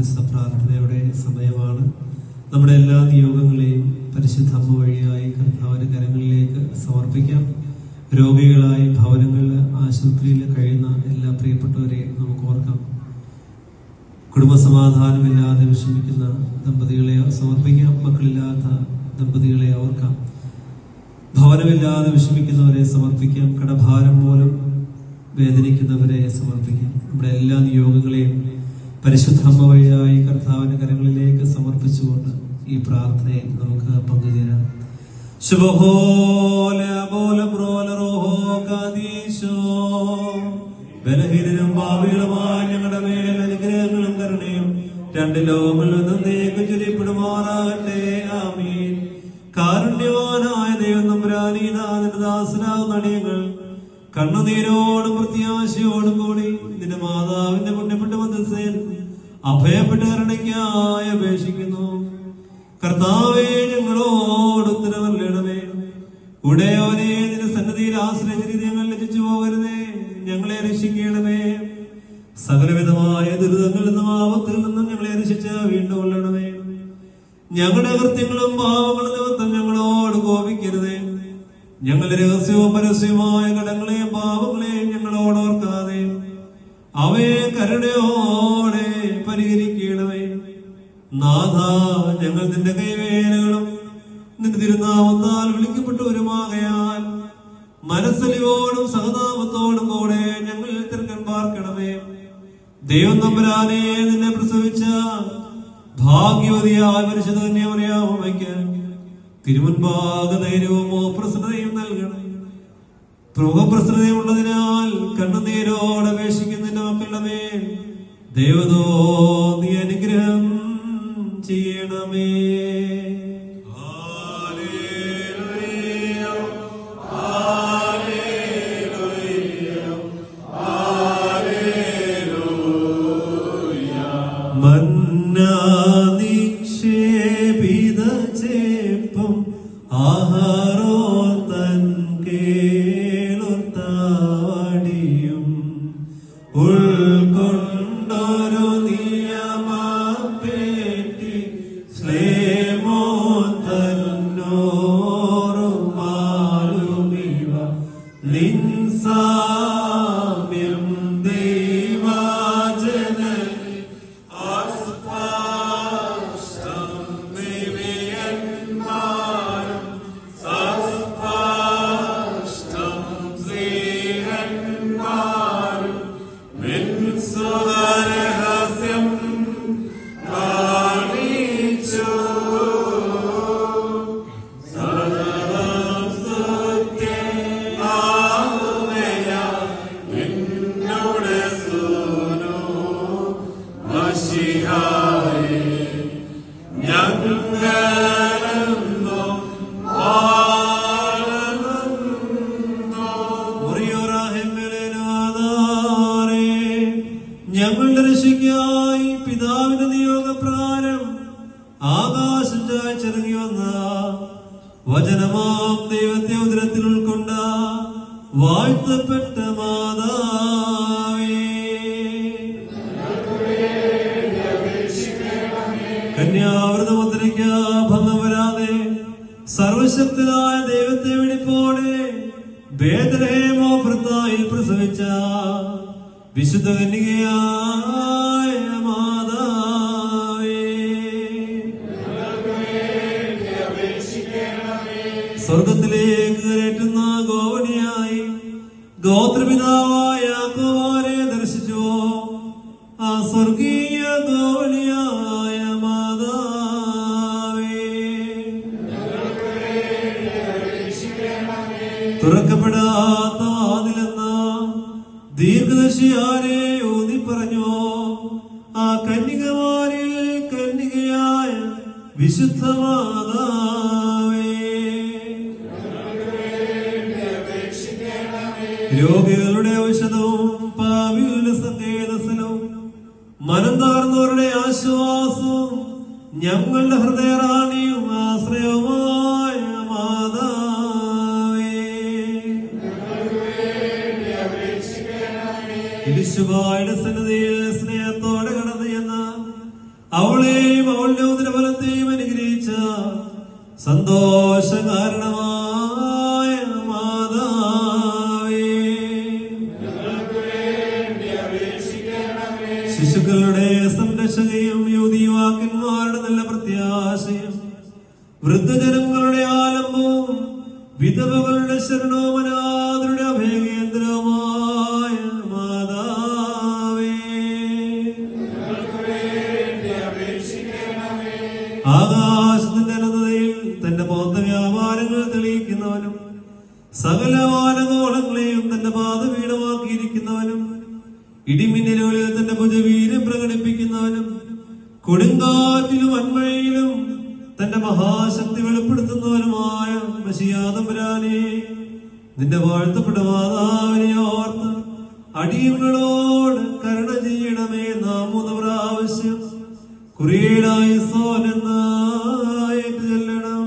മധ്യസ്ഥ പ്രാർത്ഥനയുടെ സമയമാണ്. നമ്മുടെ എല്ലാ നിയോഗങ്ങളെയും പരിശുദ്ധ അമ്മ വഴിയായി കർത്താവിന്റെ കരങ്ങളിലേക്ക് സമർപ്പിക്കാം. രോഗികളായി ഭവനങ്ങളിൽ ആശുപത്രിയിൽ കഴിയുന്ന എല്ലാ പ്രിയപ്പെട്ടവരെയും നമുക്ക് ഓർക്കാം. കുടുംബസമാധാനമില്ലാതെ വിഷമിക്കുന്ന ദമ്പതികളെ സമർപ്പിക്കാം. മക്കളില്ലാത്ത ദമ്പതികളെ ഓർക്കാം. ഭവനമില്ലാതെ വിഷമിക്കുന്നവരെ സമർപ്പിക്കാം. കടഭാരം പോലും വേദനിക്കുന്നവരെ സമർപ്പിക്കാം. നമ്മുടെ എല്ലാ നിയോഗങ്ങളെയും പരിശുദ്ധമ്മ വഴിയായി കർത്താവിന്റെ കരങ്ങളിലേക്ക് സമർപ്പിച്ചുകൊണ്ട് ഈ പ്രാർത്ഥനയിൽ നമുക്ക് പങ്കുചേരാം. ശുഭഹോല ഭാവികളുമായ ഞങ്ങളുടെ മേൽ അനുഗ്രഹങ്ങളും കരുണയും രണ്ട് ലോകങ്ങളിൽ നീക്ക് ആമീൻ. കാരുണ്യവാനായ കണ്ണുനീരോടും പ്രത്യാശയോടും കൂടി നിന്റെ മാതാവിന്റെ അഭയപ്പെട്ട കരുണയ്ക്കായി അപേക്ഷിക്കുന്നു. കർത്താവേ ഞങ്ങളോട് ഉത്തരവല്ലണമേ ഉടയോനെ നിന്റെ സന്നദ്ധിയിൽ ആശ്രയിച്ചിട്ട് ഞങ്ങൾ ലഭിച്ചു പോകരുതേ. ഞങ്ങളെ രക്ഷിക്കണമേ. സകലവിധമായ ദുരിതങ്ങളിൽ നിന്നും ആപത്തിൽ നിന്നും ഞങ്ങളെ രക്ഷിച്ച് വീണ്ടും കൊള്ളണമേ ഞങ്ങളുടെ കൃത്യങ്ങളും പാവങ്ങളും നിമിത്തം ഞങ്ങളോട് കോപിക്കരുതേ. ഞങ്ങളുടെ രഹസ്യവും പരസ്യവുമായ കടങ്ങളെയും പാവങ്ങളെയും ഞങ്ങളോട് ഓർക്കാതെ. അവയെ കരുണയോടെ പരിഹരിക്കണമേ. നാഥ ഞങ്ങൾ നിന്റെ കൈവേലകളും നിന്റെ തിരുനാമത്താൽ വിളിക്കപ്പെട്ടവരുമാകയാൽ മനസ്സലിവോടും സഹതാപത്തോടും കൂടെ ഞങ്ങൾ തിരക്കൻ പാർക്കണമേ. ദൈവം നമ്പരാനെ നിന്നെ പ്രസവിച്ച ഭാഗ്യവതിയായ പരിശുദ്ധ കന്യാമറിയാമയ്ക്ക് തിരുമുൻപാക ധൈര്യവുമോ പ്രസന്നതയും നൽകണം പ്രമുഖപ്രസന്നതയുള്ളതിനാൽ കണ്ണുനീരോട് അപേക്ഷിക്കുന്നതിന്റെ മക്കളുടെ മേൽ ദൈവതോ നീ അനുഗ്രഹം ചെയ്യണമേ. മന്നാനിക്ഷേപിത ചേപ്പം ആഹാരോ വിശുദ്ധ കന്യകയായ മാതാവേ. സ്വർഗത്തിലേക്ക് കയറ്റുന്ന ഗോവണിയായി ഗോത്രപിതാവായ യാക്കോബാരെ ദർശിച്ചു ആ സ്വർഗീയ ഗോവണിയായ ആ കന്യകമാരിൽ കന്യകയായ വിശുദ്ധ രോഗികളുടെ ഔഷധവും പാവികളുടെ സന്ദേശനവും മനം താർന്നവരുടെ ആശ്വാസവും ഞങ്ങളുടെ ഹൃദയറാണിയും ആശ്രയവുമായ മാതാവേ. യേശുവായുടെ സന്നദ്ധയിൽ സന്തോഷ കാരണമായ മാതാവേ. ശിശുക്കളുടെ സംരക്ഷകയും യുവതി നല്ല പ്രത്യാശയും വൃദ്ധജനങ്ങളുടെ ആലംബവും വിധവകളുടെ ശരണോമനാഥരുടെ അഭയകേന്ദ്രമായ മാതാവേ. ആകാശ സകല വാനഗോളങ്ങളെയും തന്റെ പാദപീഠമാക്കിയിരിക്കുന്നവനും ഇടിമിന്നലുകളിൽ തന്റെ ഭുജവീര്യം പ്രകടിപ്പിക്കുന്നവനും കൊടുങ്കാറ്റിലും അന്മഴയിലും തന്റെ മഹാശക്തി വെളിപ്പെടുത്തുന്നവനുമായ മഷിയാതമ്പുരാനെ നിന്റെ വാഴ്ത്തപ്പെട്ട മാതാവിനെ ഓർത്ത് അടിയങ്ങളോട് കരുണ ചെയ്യണമേ നാം പ്രാവശ്യം. കുറേടായി സോനെന്നായിട്ട് ചെല്ലണം.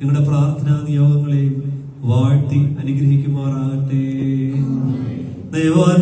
നിങ്ങളുടെ പ്രാർത്ഥനാ നിയോഗങ്ങളെയും വാഴ്ത്തി അനുഗ്രഹിക്കുമാറാകട്ടെ. ദൈവാൻ